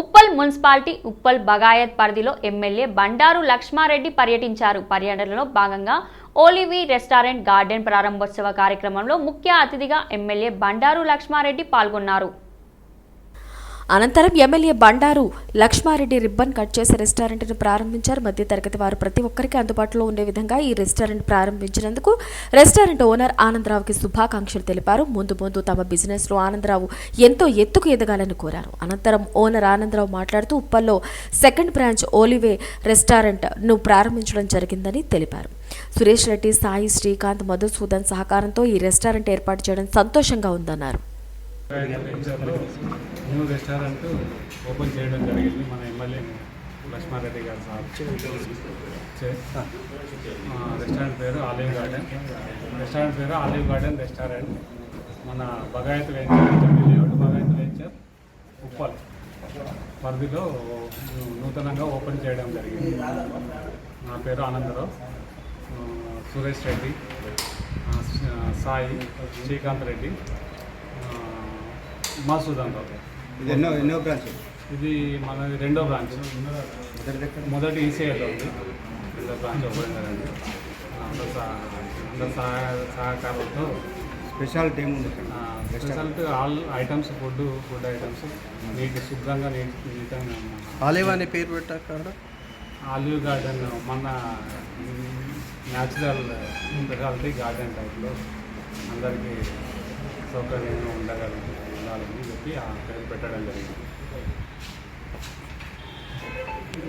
Uppal municipality Uppal Bagayat పరిధిలో MLA Bandaru Lakshma Reddy పర్యటించారు. పర్యటనలో భాగంగా ఓలివి రెస్టారెంట్ గార్డెన్ ప్రారంభోత్సవ కార్యక్రమంలో ముఖ్య అతిథిగా ఎమ్మెల్యే బండారు లక్ష్మారెడ్డి పాల్గొన్నారు. అనంతరం MLA Bandaru Laxma Reddy ribbon cut చేసి రెస్టారెంట్ను ప్రారంభించారు. మధ్య తరగతి వారు ప్రతి ఒక్కరికి అందుబాటులో ఉండే విధంగా ఈ రెస్టారెంట్ ప్రారంభించినందుకు రెస్టారెంట్ ఓనర్ ఆనందరావుకి శుభాకాంక్షలు తెలిపారు. ముందు ముందు తమ బిజినెస్లో ఆనందరావు ఎంతో ఎత్తుకు ఎదగాలని కోరారు. అనంతరం ఓనర్ ఆనందరావు మాట్లాడుతూ ఉప్పల్లో సెకండ్ బ్రాంచ్ ఓలివే రెస్టారెంట్ను ప్రారంభించడం జరిగిందని తెలిపారు. సురేష్ రెడ్డి సాయి శ్రీకాంత్ మధుసూదన్ సహకారంతో ఈ రెస్టారెంట్ ఏర్పాటు చేయడం సంతోషంగా ఉందన్నారు. న్యూ రెస్టారెంట్ ఓపెన్ చేయడం జరిగింది. మన ఎమ్మెల్యే లక్ష్మారెడ్డి గారు సార్. రెస్టారెంట్ పేరు ఆలివ్ గార్డెన్. రెస్టారెంట్ పేరు ఆలివ్ గార్డెన్ రెస్టారెంట్. మన బగాయత్ వెంచర్ బగాయత్ వెంచర్ ఉప్పల్ పరిధిలో నూతనంగా ఓపెన్ చేయడం జరిగింది. నా పేరు ఆనందరావు. సురేష్ రెడ్డి. సాయి శ్రీకాంత్ రెడ్డి. మధుసూదన్ రావు ఇది ఎన్నో ఎన్నో బ్రాంచ్? ఇది మనది రెండో బ్రాంచ్. మొదటి దగ్గర మొదటి ఈసీఐలో ఉంది. రెండో బ్రాంచ్ ఓపెన్ జరిగింది అందరి సహ- అందరి సహాయ సహకారంతో. స్పెషాలిటీ ఏముంది result all items food food items. Neat శుభ్రంగా నీట్ నీట్గా ఆలివ్ అనే పేరు పెట్టాక ఆలివ్ గార్డెన్ మన న్యాచురల్ స్పెషాలిటీ గార్డెన్ టైప్లో అందరికీ సౌకర్యంగా ఉండగలిగి ఉండాలని చెప్పి ఆ పేరు పెట్టడం జరిగింది